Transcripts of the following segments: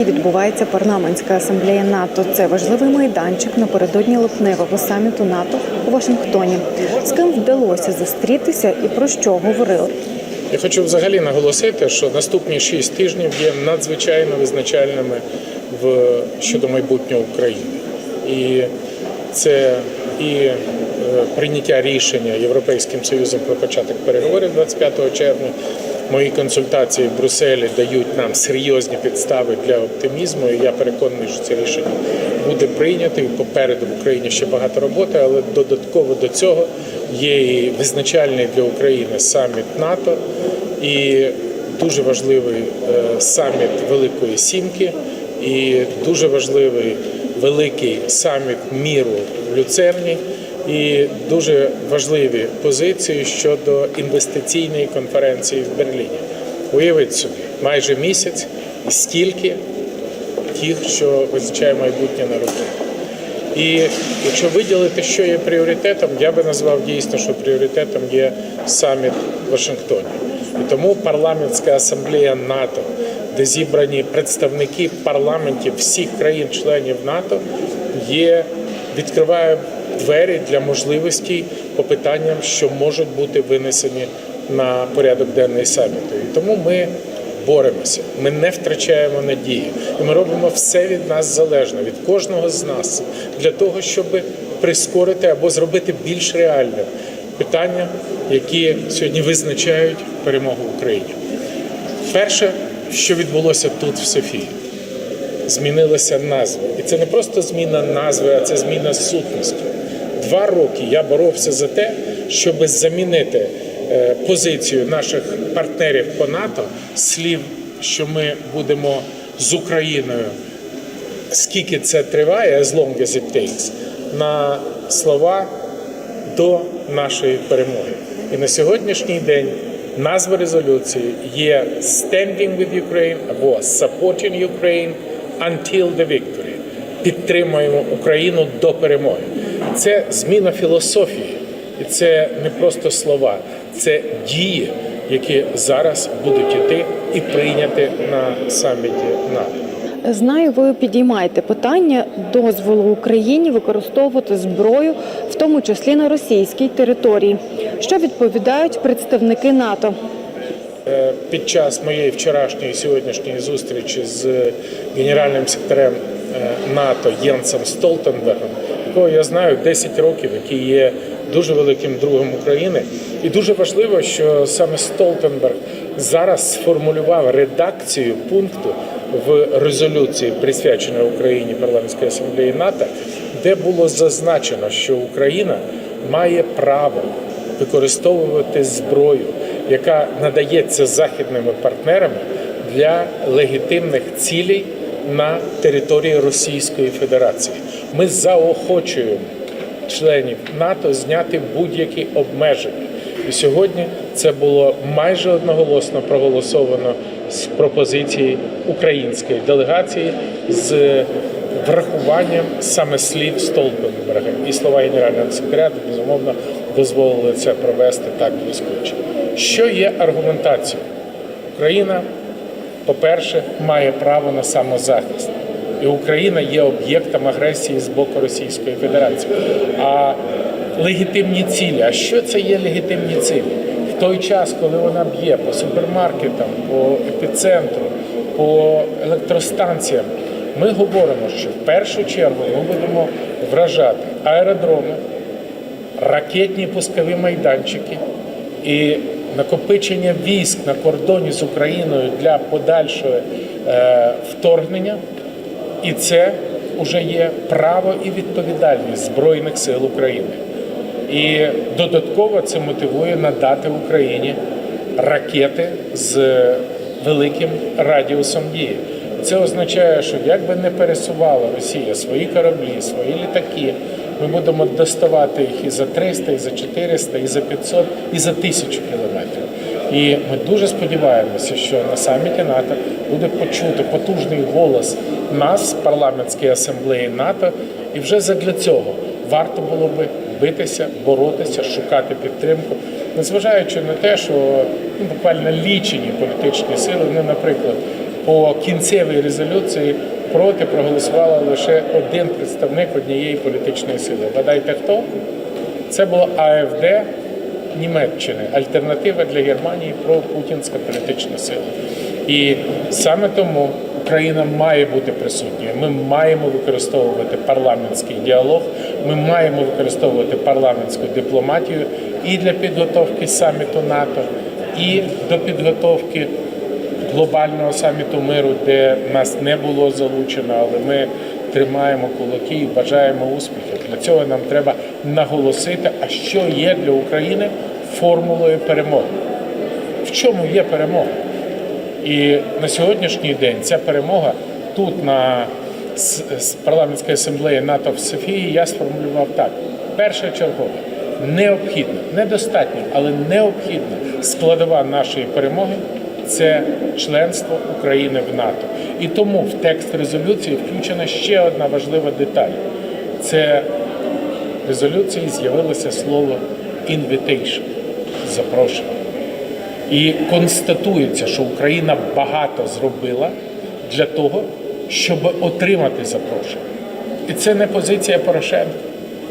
Відбувається парламентська асамблея НАТО. Це важливий майданчик напередодні липневого саміту НАТО у Вашингтоні. З ким вдалося зустрітися і про що говорили? Я хочу взагалі наголосити, що наступні шість тижнів є надзвичайно визначальними в щодо майбутнього України. І це і е, прийняття рішення Європейським Союзом про початок переговорів 25 червня. Мої консультації в Брюсселі дають нам серйозні підстави для оптимізму. І я переконаний, що це рішення буде прийнято. І попереду в Україні ще багато роботи, але додатково до цього є і визначальний для України саміт НАТО і дуже важливий е, саміт Великої Сімки, і дуже важливий великий саміт міру в Люцерні. І дуже важливі позиції щодо інвестиційної конференції в Берліні. Уявіть собі, майже місяць і стільки тих, що визначає майбутнє на роки. І якщо виділити, що є пріоритетом, я би назвав дійсно, що пріоритетом є саміт в Вашингтоні. І тому парламентська асамблея НАТО, де зібрані представники парламентів всіх країн-членів НАТО, є відкриває двері для можливостей по питанням, що можуть бути винесені на порядок денний саміту. І тому ми боремося, ми не втрачаємо надії, і ми робимо все від нас залежне, від кожного з нас, для того, щоб прискорити або зробити більш реальним питання, які сьогодні визначають перемогу в Україні. Перше, що відбулося тут в Софії змінилася назва. І це не просто зміна назви, а це зміна сутності. Два роки я боровся за те, щоб замінити е, позицію наших партнерів по НАТО слів, що ми будемо з Україною, скільки це триває, as long as it takes, на слова до нашої перемоги. І на сьогоднішній день назва резолюції є Standing with Ukraine або Supporting Ukraine until the victory. Підтримуємо Україну до перемоги. Це зміна філософії, і це не просто слова, це дії, які зараз будуть іти і прийняти на саміті НАТО. Знаю, ви підіймаєте питання дозволу Україні використовувати зброю, в тому числі на російській території. Що відповідають представники НАТО? Е, Під час моєї вчорашньої і сьогоднішньої зустрічі з генеральним секретарем е, НАТО Єнсом Столтенбергом, якого я знаю 10 років, який є дуже великим другом України, і дуже важливо, що саме Столтенберг зараз сформулював редакцію пункту в резолюції, присвяченої Україні парламентської асамблеї НАТО, де було зазначено, що Україна має право використовувати зброю, яка надається західними партнерами для легітимних цілей на території Російської Федерації. Ми заохочуємо членів НАТО зняти будь-які обмеження. І сьогодні це було майже одноголосно проголосовано з пропозиції української делегації з врахуванням саме слів Столтенберга і слова генерального секретаря, безумовно, дозволили це провести так блискуче. Що є аргументацією? Україна, по-перше, має право на самозахист. І Україна є об'єктом агресії з боку Російської Федерації. А легітимні цілі, а що це є легітимні цілі? В той час, коли вона б'є по супермаркетам, по епіцентру, по електростанціям, ми говоримо, що в першу чергу ми будемо вражати аеродроми, ракетні пускові майданчики і накопичення військ на кордоні з Україною для подальшого е, вторгнення. І це вже є право і відповідальність Збройних сил України. І додатково це мотивує надати Україні ракети з великим радіусом дії. Це означає, що як би не пересувала Росія свої кораблі, свої літаки, ми будемо доставати їх і за 300, і за 400, і за 500, і за 1000 кілометрів. І ми дуже сподіваємося, що на саміті НАТО буде почути потужний голос нас, парламентської асамблеї НАТО, і вже задля цього варто було би битися, боротися, шукати підтримку, незважаючи на те, що ну, буквально лічені політичні сили, ну, наприклад, по кінцевій резолюції проти проголосувало лише один представник однієї політичної сили. Гадайте хто? Це було АФД Німеччини, альтернатива для Германії про путінська політична сила. І саме тому Україна має бути присутньою. Ми маємо використовувати парламентський діалог, ми маємо використовувати парламентську дипломатію і для підготовки саміту НАТО, і до підготовки глобального саміту миру, де нас не було залучено, але ми тримаємо кулаки і бажаємо успіхів. Для цього нам треба наголосити, а що є для України формулою перемоги. В чому є перемога? І на сьогоднішній день ця перемога тут на парламентській асамблеї НАТО в Софії я сформулював так: перша чергова, необхідна, недостатня, але необхідна складова нашої перемоги це членство України в НАТО. І тому в текст резолюції включена ще одна важлива деталь. Це резолюції з'явилося слово invitation – запрошення. І констатується, що Україна багато зробила для того, щоб отримати запрошення. І це не позиція Порошенка.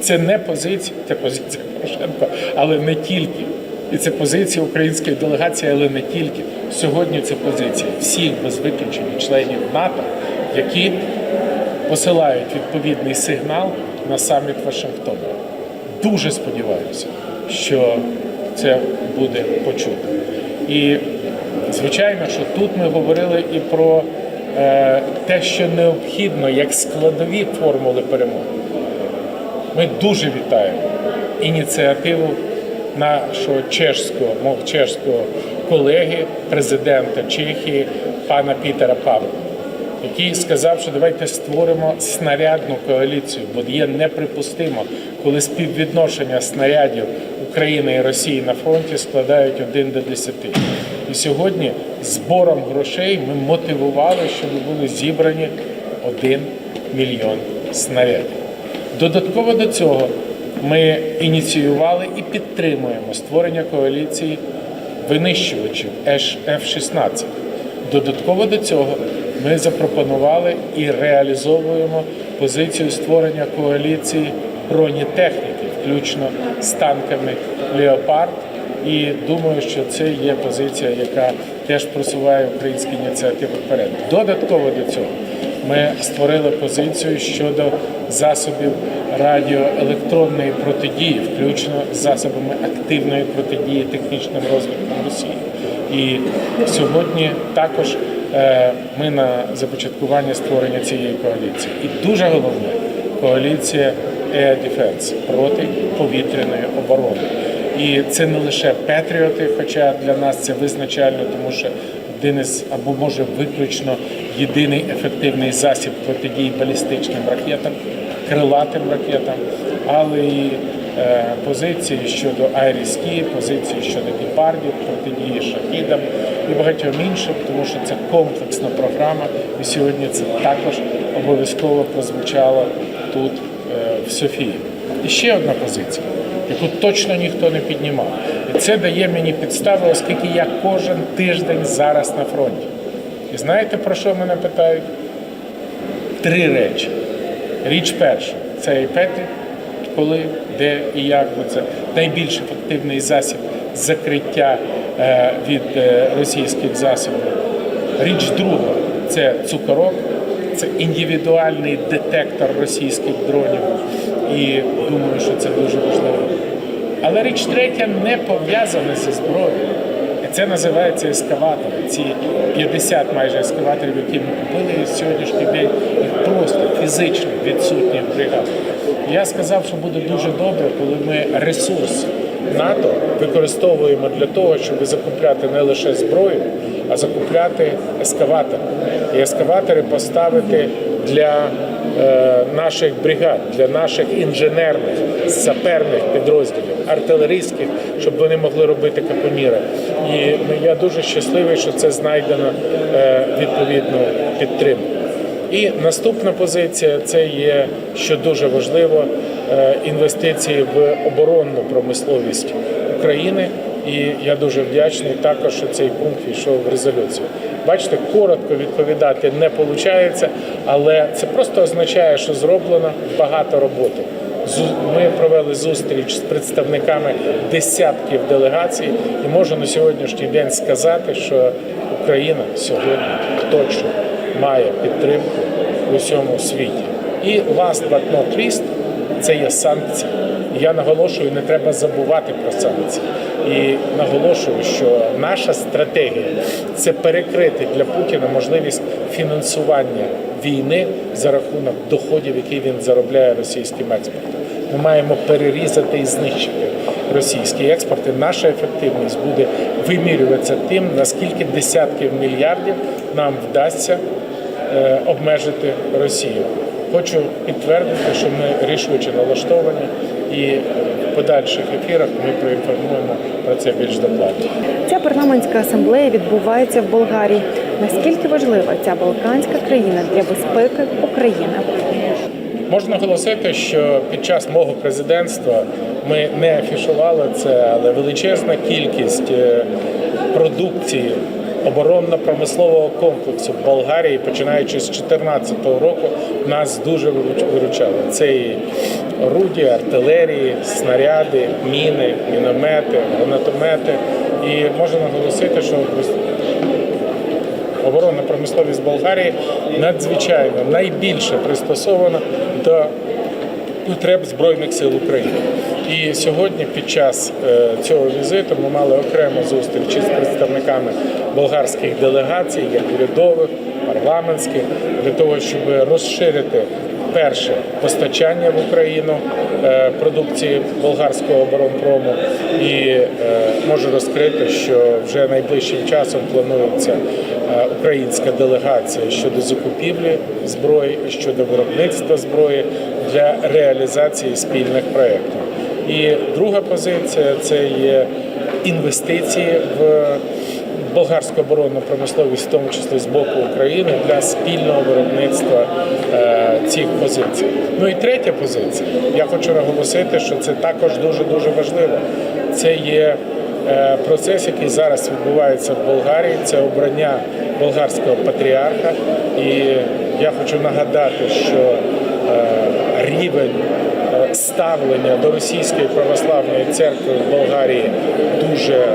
Це не позиція, це позиція Порошенка, але не тільки. І це позиція української делегації, але не тільки. Сьогодні це позиція всіх без виключення членів НАТО, які посилають відповідний сигнал на саміт Вашингтона. Дуже сподіваюся, що це буде почуто. І звичайно, що тут ми говорили і про е, те, що необхідно як складові формули перемоги. Ми дуже вітаємо ініціативу нашого чешського, мов чешського колеги, президента Чехії, пана Пітера Павла, який сказав, що давайте створимо снарядну коаліцію, бо є неприпустимо, коли співвідношення снарядів України і Росії на фронті складають 1 до 10. І сьогодні збором грошей ми мотивували, щоб були зібрані 1 мільйон снарядів. Додатково до цього ми ініціювали і підтримуємо створення коаліції винищувачів F-16. Додатково до цього ми запропонували і реалізовуємо позицію створення коаліції бронетехніки, включно з танками Леопард. І думаю, що це є позиція, яка теж просуває українські ініціативи вперед. Додатково до цього ми створили позицію щодо засобів радіоелектронної протидії, включно з засобами активної протидії технічним розвитком Росії. І сьогодні також ми на започаткування створення цієї коаліції. І дуже головне коаліція Air Defense проти повітряної оборони. І це не лише Петріоти, хоча для нас це визначально, тому що один із або може виключно єдиний ефективний засіб протидії балістичним ракетам, крилатим ракетам, але і е, позиції щодо Айріскі, позиції щодо гепардів, протидії шахідам і багатьом іншим, тому що це комплексна програма, і сьогодні це також обов'язково прозвучало тут е, в Софії. І ще одна позиція, яку точно ніхто не піднімав. І це дає мені підстави, оскільки я кожен тиждень зараз на фронті. І знаєте, про що мене питають? Три речі. Річ перша це і Петрі, коли, де і як, бо це найбільш ефективний засіб закриття е, від е, російських засобів. Річ друга це цукорок, це індивідуальний детектор російських дронів. І думаю, що це дуже важливо. Але річ третя не пов'язана зі зброєю. І це називається ескаватори. Ці 50 майже ескаваторів, які ми купили сьогоднішній день, їх просто фізично відсутні в бригадах. Я сказав, що буде дуже добре, коли ми ресурс НАТО використовуємо для того, щоб закупляти не лише зброю, а закупляти ескаватори. І ескаватори поставити для е, наших бригад, для наших інженерних, саперних підрозділів, артилерійських, щоб вони могли робити капоніри. І ну, я дуже щасливий, що це знайдено е, відповідну підтримку. І наступна позиція це є, що дуже важливо, е, інвестиції в оборонну промисловість України І я дуже вдячний також, що цей пункт війшов в резолюцію. Бачите, коротко відповідати не виходить, але це просто означає, що зроблено багато роботи. Ми провели зустріч з представниками десятків делегацій, і можу на сьогоднішній день сказати, що Україна сьогодні точно має підтримку в усьому світі. І last but not least, це є санкції. Я наголошую, не треба забувати про санкції. І наголошую, що наша стратегія це перекрити для Путіна можливість фінансування війни за рахунок доходів, які він заробляє російським експортом. Ми маємо перерізати і знищити російські експорти. Наша ефективність буде вимірюватися тим, наскільки десятків мільярдів нам вдасться обмежити Росію. Хочу підтвердити, що ми рішуче налаштовані, і в подальших ефірах ми проінформуємо про це більш докладно. Ця парламентська асамблея відбувається в Болгарії. Наскільки важлива ця балканська країна для безпеки України? Можна оголосити, що під час мого президентства ми не афішували це, але величезна кількість е, продукції оборонно-промислового комплексу Болгарії, починаючи з 2014 року, нас дуже вируч- виручало. Це і орудія, артилерії, снаряди, міни, міномети, гранатомети. І можна наголосити, що оборонна промисловість Болгарії надзвичайно найбільше пристосована до потреб Збройних сил України. І сьогодні, під час е, цього візиту, ми мали окрему зустріч із представниками болгарських делегацій, як урядових, парламентських, для того, щоб розширити перше постачання в Україну е, продукції болгарського оборонпрому. І е, можу розкрити, що вже найближчим часом планується українська делегація щодо закупівлі зброї, щодо виробництва зброї для реалізації спільних проєктів. І друга позиція це є інвестиції в болгарську оборонну промисловість, в тому числі з боку України, для спільного виробництва е, цих позицій. Ну і третя позиція. Я хочу наголосити, що це також дуже дуже важливо. Це є е, процес, який зараз відбувається в Болгарії. Це обрання болгарського патріарха. І я хочу нагадати, що е, рівень ставлення до російської православної церкви в Болгарії дуже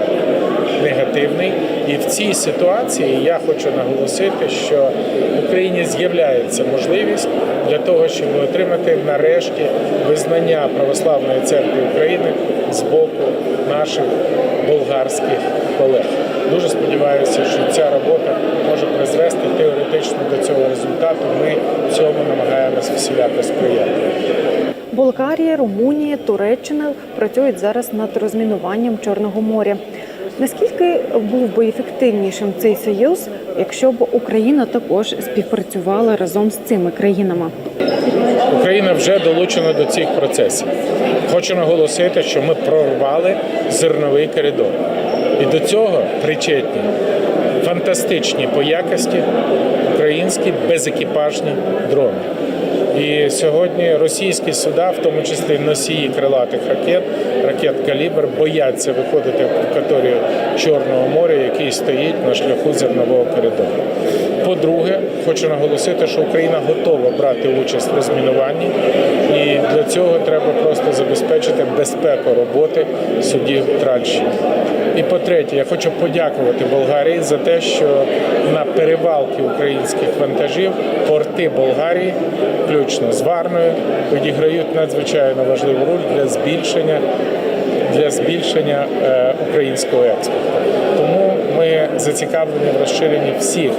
негативний. І в цій ситуації я хочу наголосити, що в Україні з'являється можливість для того, щоб отримати нарешті визнання православної церкви України з боку наших болгарських колег. Дуже сподіваюся, що ця робота може призвести теоретично до цього результату. Ми цьому намагаємося всіляко сприяти. Болгарія, Румунія, Туреччина працюють зараз над розмінуванням Чорного моря. Наскільки був би ефективнішим цей союз, якщо б Україна також співпрацювала разом з цими країнами? Україна вже долучена до цих процесів. Хочу наголосити, що ми прорвали зерновий коридор. І до цього причетні фантастичні по якості українські безекіпажні дрони. І сьогодні російські суда, в тому числі носії крилатих ракет, ракет калібр, бояться виходити в акваторію Чорного моря, який стоїть на шляху зернового коридору. По-друге, хочу наголосити, що Україна готова брати участь в розмінуванні, і для цього треба просто забезпечити безпеку роботи судів Тральщини. І по-третє, я хочу подякувати Болгарії за те, що на перевалки українських вантажів порти Болгарії, включно з Варною, відіграють надзвичайно важливу роль для збільшення для збільшення е, українського експорту. Тому ми зацікавлені в розширенні всіх